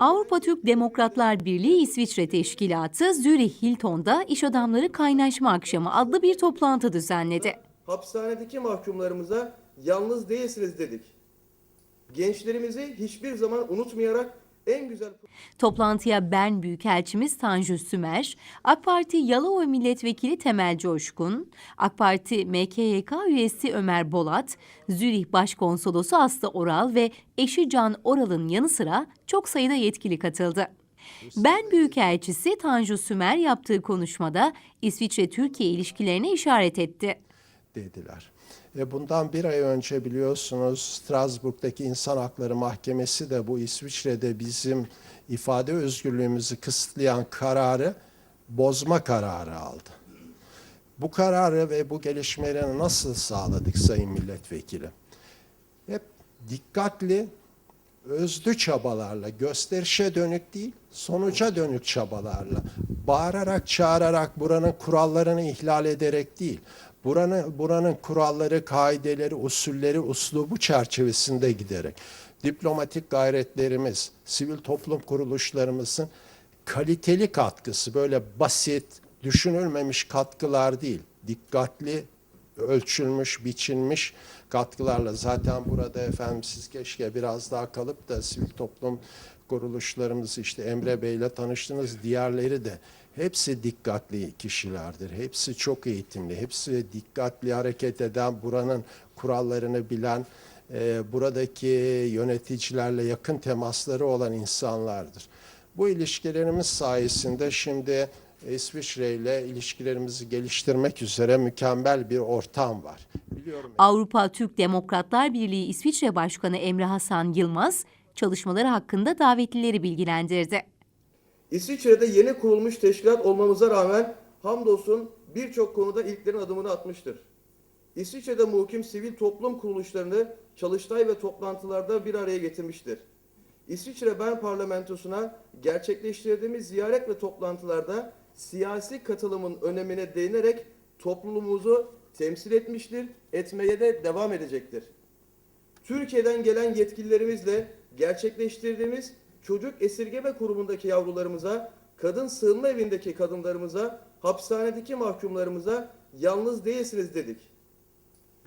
Avrupa Türk Demokratlar Birliği İsviçre Teşkilatı Zürih Hilton'da İş Adamları Kaynaşma Akşamı adlı bir toplantı düzenledi. hapishanedeki mahkumlarımıza yalnız değilsiniz dedik. Gençlerimizi hiçbir zaman unutmayarak en güzel Toplantıya Bern Büyükelçimiz Tanju Sümer, AK Parti Yalova Milletvekili Temel Coşkun, AK Parti MKYK üyesi Ömer Bolat, Zürih Başkonsolosu Aslı Oral ve eşi Can Oral'ın yanı sıra çok sayıda yetkili katıldı. Bern Büyükelçisi Tanju Sümer yaptığı konuşmada İsviçre-Türkiye ilişkilerine işaret etti. dediler. E bundan bir ay önce biliyorsunuz Strasbourg'daki İnsan Hakları Mahkemesi de bu İsviçre'de bizim ifade özgürlüğümüzü kısıtlayan kararı bozma kararı aldı. Bu kararı ve bu gelişmeleri nasıl sağladık Sayın Milletvekili? Hep dikkatli, özlü çabalarla, gösterişe dönük değil, sonuca dönük çabalarla, bağırarak, çağırarak, buranın kurallarını ihlal ederek değil, buranın, buranın kuralları, kaideleri, usulleri, uslubu çerçevesinde giderek, diplomatik gayretlerimiz, sivil toplum kuruluşlarımızın kaliteli katkısı, böyle basit, düşünülmemiş katkılar değil, dikkatli, ölçülmüş, biçilmiş katkılarla zaten burada efendim siz keşke biraz daha kalıp da sivil toplum kuruluşlarımız işte Emre Bey'le tanıştınız. Diğerleri de hepsi dikkatli kişilerdir. Hepsi çok eğitimli. Hepsi dikkatli hareket eden, buranın kurallarını bilen, e, buradaki yöneticilerle yakın temasları olan insanlardır. Bu ilişkilerimiz sayesinde şimdi İsviçre ile ilişkilerimizi geliştirmek üzere mükemmel bir ortam var. Biliyorum Avrupa Türk Demokratlar Birliği İsviçre Başkanı Emre Hasan Yılmaz, çalışmaları hakkında davetlileri bilgilendirdi. İsviçre'de yeni kurulmuş teşkilat olmamıza rağmen hamdolsun birçok konuda ilklerin adımını atmıştır. İsviçre'de muhkim sivil toplum kuruluşlarını çalıştay ve toplantılarda bir araya getirmiştir. İsviçre Bern Parlamentosu'na gerçekleştirdiğimiz ziyaret ve toplantılarda siyasi katılımın önemine değinerek toplumumuzu temsil etmiştir, etmeye de devam edecektir. Türkiye'den gelen yetkililerimizle gerçekleştirdiğimiz çocuk esirgeme kurumundaki yavrularımıza, kadın sığınma evindeki kadınlarımıza, hapishanedeki mahkumlarımıza yalnız değilsiniz dedik.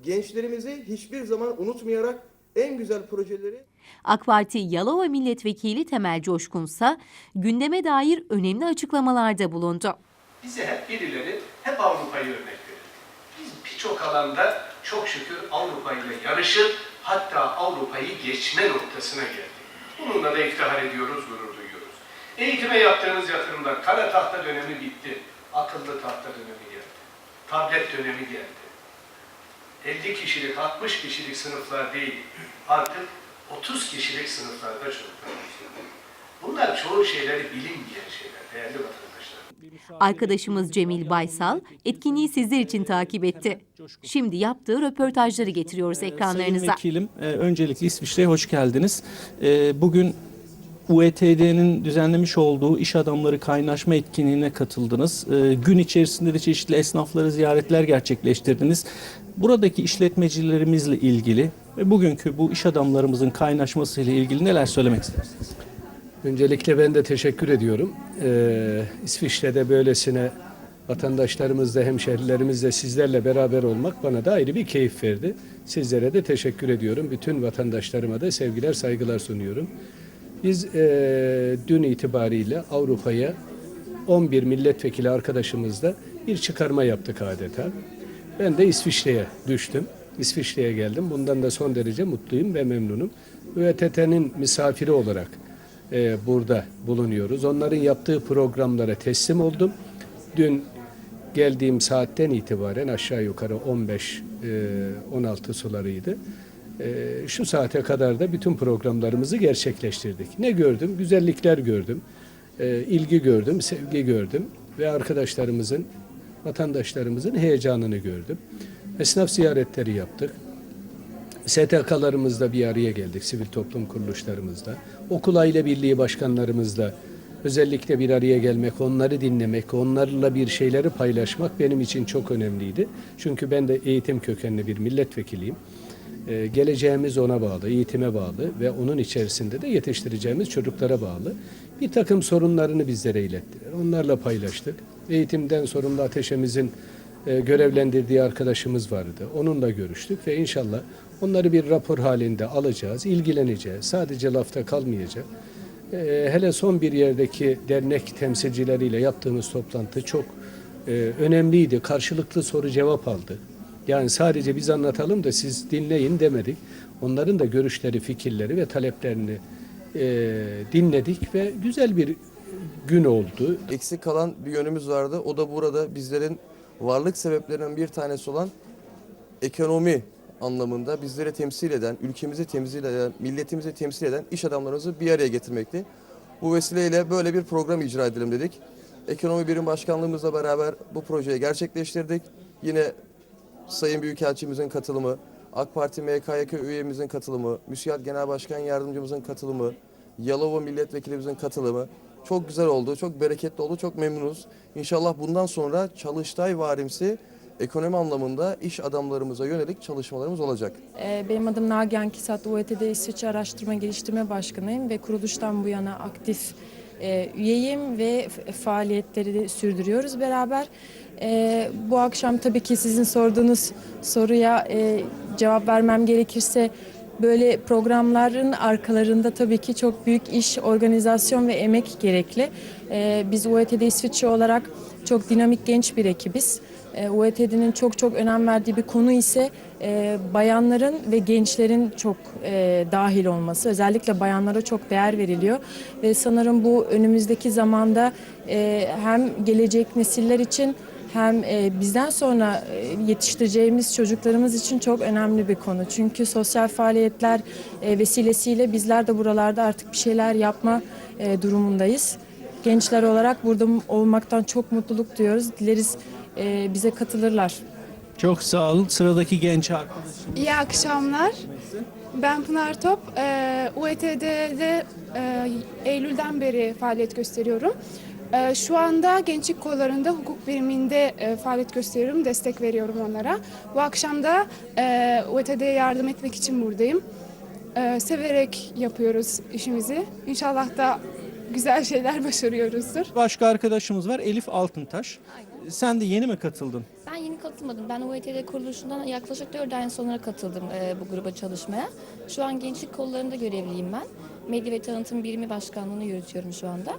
Gençlerimizi hiçbir zaman unutmayarak en güzel projeleri AK Parti Yalova Milletvekili Temel Coşkunsa gündeme dair önemli açıklamalarda bulundu. Bize hep birileri hep Avrupa'yı örnek verir. Biz birçok alanda çok şükür Avrupa ile yarışır, hatta Avrupa'yı geçme noktasına geldik. Bununla da iftihar ediyoruz, gurur duyuyoruz. Eğitime yaptığınız yatırımlar, kara tahta dönemi bitti. Akıllı tahta dönemi geldi. Tablet dönemi geldi. 50 kişilik, 60 kişilik sınıflar değil, artık 30 kişilik sınıflarda çocuklar. Bunlar çoğu şeyleri bilinmeyen şeyler, değerli vatandaşlar. Arkadaşımız Cemil Baysal etkinliği sizler için takip etti. Şimdi yaptığı röportajları getiriyoruz ekranlarınıza. Sayın Vekilim, e, öncelikle İsviçre'ye hoş geldiniz. E, bugün UETD'nin düzenlemiş olduğu iş adamları kaynaşma etkinliğine katıldınız. E, gün içerisinde de çeşitli esnafları ziyaretler gerçekleştirdiniz. Buradaki işletmecilerimizle ilgili ve bugünkü bu iş adamlarımızın kaynaşması ile ilgili neler söylemek istersiniz? Öncelikle ben de teşekkür ediyorum. Ee, İsviçre'de böylesine vatandaşlarımızla, hemşehrilerimizle sizlerle beraber olmak bana da ayrı bir keyif verdi. Sizlere de teşekkür ediyorum. Bütün vatandaşlarıma da sevgiler, saygılar sunuyorum. Biz e, dün itibariyle Avrupa'ya 11 milletvekili arkadaşımızla bir çıkarma yaptık adeta. Ben de İsviçre'ye düştüm. İsviçre'ye geldim. Bundan da son derece mutluyum ve memnunum. ÜETT'nin misafiri olarak e, burada bulunuyoruz. Onların yaptığı programlara teslim oldum. Dün geldiğim saatten itibaren aşağı yukarı 15 e, 16 sularıydı. E, şu saate kadar da bütün programlarımızı gerçekleştirdik. Ne gördüm? Güzellikler gördüm. E, ilgi gördüm, sevgi gördüm ve arkadaşlarımızın, vatandaşlarımızın heyecanını gördüm. Esnaf ziyaretleri yaptık. STK'larımızla bir araya geldik, sivil toplum kuruluşlarımızla. Okul aile birliği başkanlarımızla özellikle bir araya gelmek, onları dinlemek, onlarla bir şeyleri paylaşmak benim için çok önemliydi. Çünkü ben de eğitim kökenli bir milletvekiliyim. E, geleceğimiz ona bağlı, eğitime bağlı ve onun içerisinde de yetiştireceğimiz çocuklara bağlı. Bir takım sorunlarını bizlere ilettiler. Onlarla paylaştık. Eğitimden sorumlu ateşemizin e, görevlendirdiği arkadaşımız vardı. Onunla görüştük ve inşallah onları bir rapor halinde alacağız, ilgileneceğiz. Sadece lafta kalmayacak. E, hele son bir yerdeki dernek temsilcileriyle yaptığımız toplantı çok e, önemliydi. Karşılıklı soru cevap aldı. Yani sadece biz anlatalım da siz dinleyin demedik. Onların da görüşleri, fikirleri ve taleplerini e, dinledik ve güzel bir gün oldu. Eksik kalan bir yönümüz vardı. O da burada bizlerin varlık sebeplerinden bir tanesi olan ekonomi anlamında bizleri temsil eden, ülkemizi temsil eden, milletimizi temsil eden iş adamlarımızı bir araya getirmekti. Bu vesileyle böyle bir program icra edelim dedik. Ekonomi Birim Başkanlığımızla beraber bu projeyi gerçekleştirdik. Yine Sayın Büyükelçimizin katılımı, AK Parti MKYK üyemizin katılımı, MÜSİAD Genel Başkan Yardımcımızın katılımı, Yalova Milletvekilimizin katılımı çok güzel oldu, çok bereketli oldu, çok memnunuz. İnşallah bundan sonra çalıştay varimsi ekonomi anlamında iş adamlarımıza yönelik çalışmalarımız olacak. Ee, Benim adım Nagihan Kisat, UET'de İsviçre Araştırma Geliştirme Başkanıyım ve kuruluştan bu yana aktif e, üyeyim ve f- faaliyetleri de sürdürüyoruz beraber. Ee, Bu akşam tabii ki sizin sorduğunuz soruya e, cevap vermem gerekirse böyle programların arkalarında tabii ki çok büyük iş, organizasyon ve emek gerekli. Ee, Biz UET'de İsviçre olarak çok dinamik genç bir ekibiz. E, UETD'nin çok çok önem verdiği bir konu ise e, bayanların ve gençlerin çok e, dahil olması. Özellikle bayanlara çok değer veriliyor ve sanırım bu önümüzdeki zamanda e, hem gelecek nesiller için hem e, bizden sonra e, yetiştireceğimiz çocuklarımız için çok önemli bir konu. Çünkü sosyal faaliyetler e, vesilesiyle bizler de buralarda artık bir şeyler yapma durumundayız. Gençler olarak burada olmaktan çok mutluluk duyuyoruz. Dileriz bize katılırlar. Çok sağ olun. Sıradaki genç arkadaşım. İyi akşamlar. Ben Pınar Top. UET'de e, Eylül'den beri faaliyet gösteriyorum. Ee, şu anda gençlik kollarında hukuk biriminde e, faaliyet gösteriyorum, destek veriyorum onlara. Bu akşam da e, UET'ye yardım etmek için buradayım. Ee, severek yapıyoruz işimizi. İnşallah da güzel şeyler başarıyoruzdur. Başka arkadaşımız var Elif Altıntaş. Sen de yeni mi katıldın? Ben yeni katılmadım. Ben UETD kuruluşundan yaklaşık 4 ay sonra katıldım e, bu gruba çalışmaya. Şu an gençlik kollarında görevliyim ben. Medya ve tanıtım birimi başkanlığını yürütüyorum şu anda.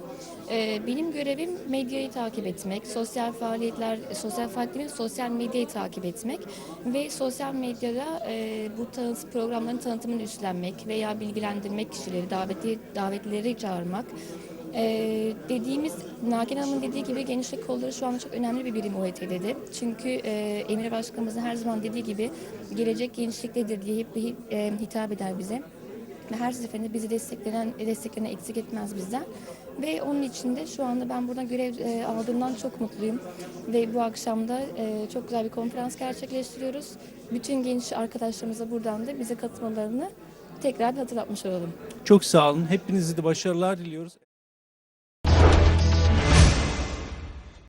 E, benim görevim medyayı takip etmek, sosyal faaliyetler, sosyal faaliyetlerin sosyal medyayı takip etmek ve sosyal medyada e, bu tanıtım programların tanıtımını üstlenmek veya bilgilendirmek kişileri, davetli, davetlileri çağırmak. Ee, dediğimiz, Nagihan Hanım'ın dediği gibi gençlik kolları şu anda çok önemli bir birim OET'de. Çünkü e, Emre Başkanımızın her zaman dediği gibi gelecek gençliktedir diye hep, hep e, hitap eder bize. Her seferinde bizi desteklenen, desteklerini eksik etmez bizden. Ve onun için de şu anda ben buradan görev e, aldığımdan çok mutluyum. Ve bu akşam da e, çok güzel bir konferans gerçekleştiriyoruz. Bütün genç arkadaşlarımıza buradan da bize katılmalarını tekrar hatırlatmış olalım. Çok sağ olun. Hepinize de başarılar diliyoruz.